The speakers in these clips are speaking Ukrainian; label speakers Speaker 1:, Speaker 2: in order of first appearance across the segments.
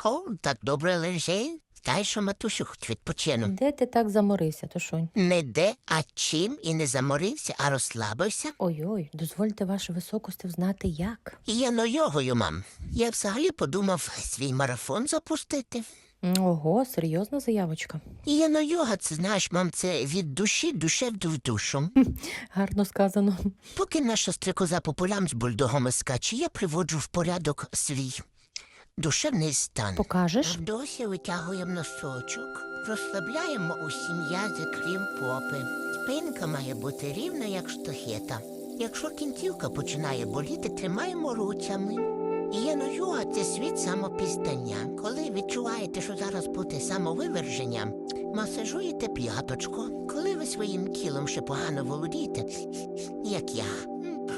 Speaker 1: ліжко, так добре лежи. Дай, що матусю хоч відпочину.
Speaker 2: Де ти так заморився, Тошонь?
Speaker 1: Не де, а чим і не заморився, а розслабився.
Speaker 2: Ой-ой, дозвольте ваше високосте взнати як.
Speaker 1: Я на йогою, мам. Я взагалі подумав свій марафон запустити.
Speaker 2: Ого, серйозна заявочка.
Speaker 1: Я на йога, це знаєш, мам, це від душі душевду в душу.
Speaker 2: Гарно сказано.
Speaker 1: Поки наша стрикоза по полям з бульдогом скаче, я приводжу в порядок свій душевний стан.
Speaker 2: Покажеш?
Speaker 1: Досі витягуємо носочок, розслабляємо усі м'язи, крім попи. Спинка має бути рівна, як штахета. Якщо кінцівка починає боліти, тримаємо руцями. Ієно-йога – це світ самопізнання. Коли відчуваєте, що зараз буде самовиверження, масажуєте п'яточку. Коли ви своїм тілом ще погано володієте, як я,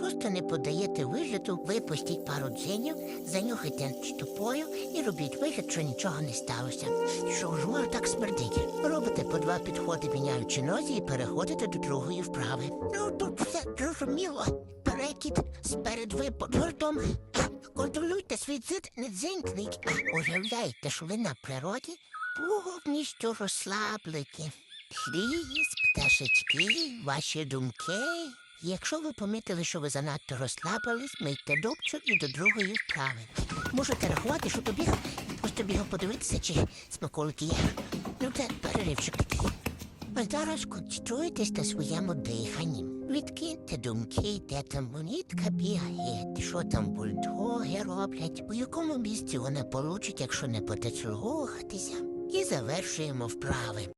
Speaker 1: просто не подаєте вигляду, випустіть пару дзенів, занюхайте ступою і робіть вигляд, що нічого не сталося. Що ж воно так смердить? Робите по два підходи, міняючи нозі, і переходите до другої вправи. Ну тут все зрозуміло. Перекид сперед ви під. Контролюйте свій дзит, не дзенькніть. Уявляєте, що ви на природі повністю розслаблені. Ліс, пташечки, ваші думки. Якщо ви помітили, що ви занадто розслабились, мийте добчу і до другої вправи. Можете рахувати, що тобі просто бігав подивитися, чи смаколики є. Ну, це переривчик такий. А зараз концентруйтесь на своєму диханні. Відкиньте думки, де там монітка бігає, що там бульдоги роблять, у якому місці вона получить, якщо не буде слухатися. І завершуємо вправи.